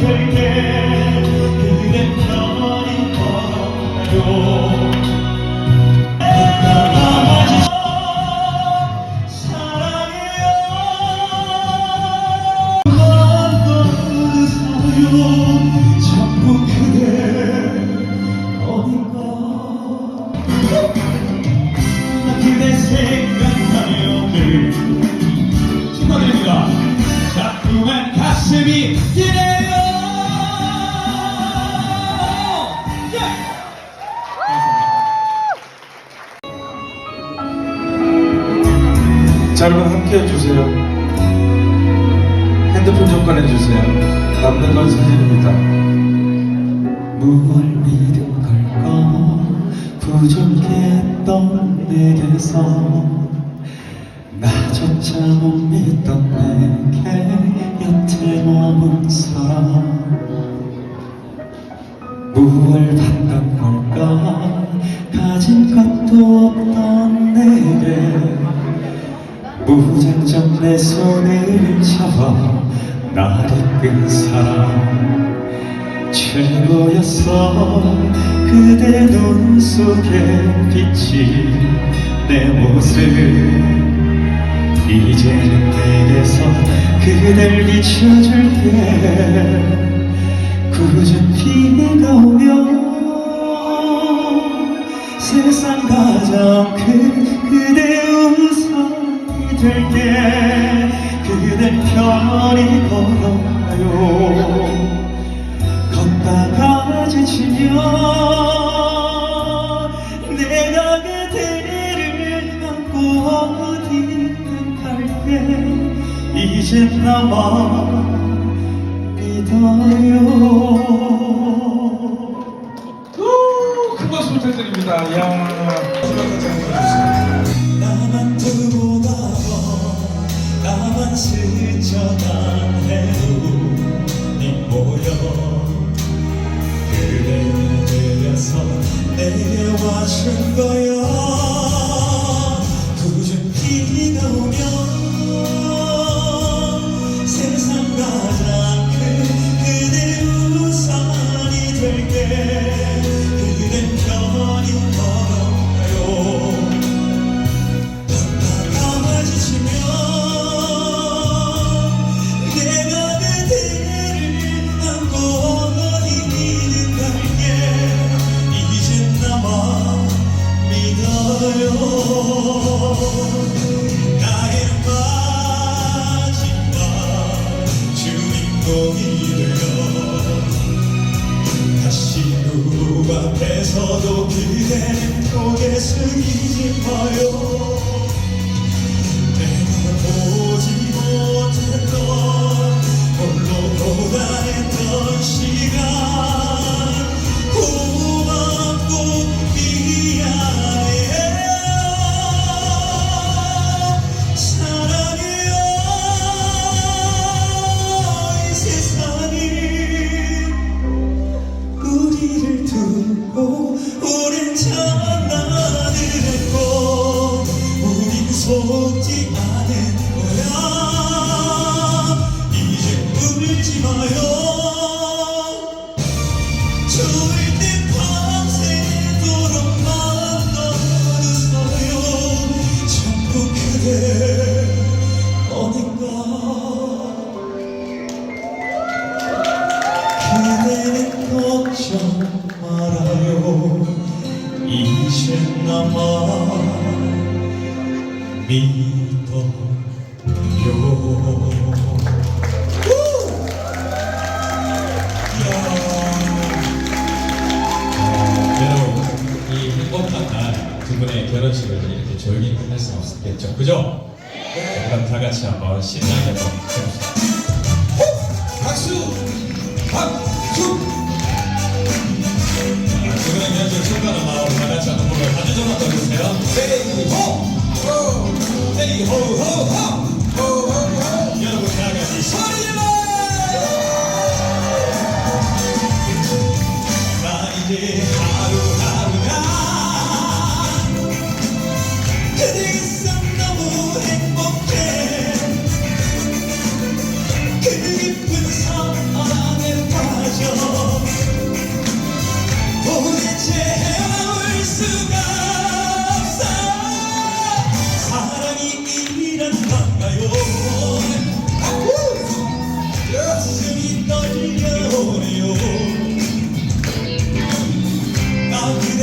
될게 그대 편히 걸어가요. 그대 그대 생각하며 늘 축하드립니다 자꾸만 가슴이 뛰네 자 여러분 함께 해주세요. 핸드폰 좀 꺼내주세요. 남는 건 사진입니다. 무얼 믿은 걸까? 부족했던 내게서. 나조차 못 믿던 내게 여태 머문 사람. 무얼 받던 걸까? 가진 것도 없던 내게 무작정 내 손을 잡아 나를 끈 사람. 최고였어. 그대 눈 속에 비친 내 모습. 이제는 내게서 그댈 비춰줄게. 굳은 비가 오면 세상 가장 큰 될게 그대 편히 걸어가요. 걷다가 지치면 내가 그대를 안고 어디든 갈게. 이제 나만 믿어요. 우, 큰 박수 부탁드립니다. 야 스쳐간 해도 모여. 그대를 들여서 내게 와준 거야 앞에서도 그대는 고개 숙이지 마요 걱정 말아요 이제 나만 두 분의 결혼식을 이렇게 조용히 끝낼 수 없겠죠, 그죠? 네. 그럼 다 같이 한번 신나게 한번 해봅시다. 박수! 박수! 좀 한번 해주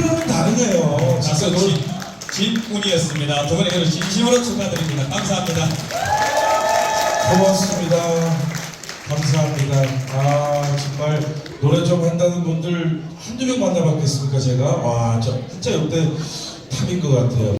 프로는 다르네요. 진짜 진, 진운이었습니다. 두 분에게도 진심으로 축하드립니다. 감사합니다. 고맙습니다. 감사합니다. 아 정말 노래 좀 한다는 분들 한두 명 만나봤겠습니까 제가? 와, 저 진짜 역대 탑인 것 같아요.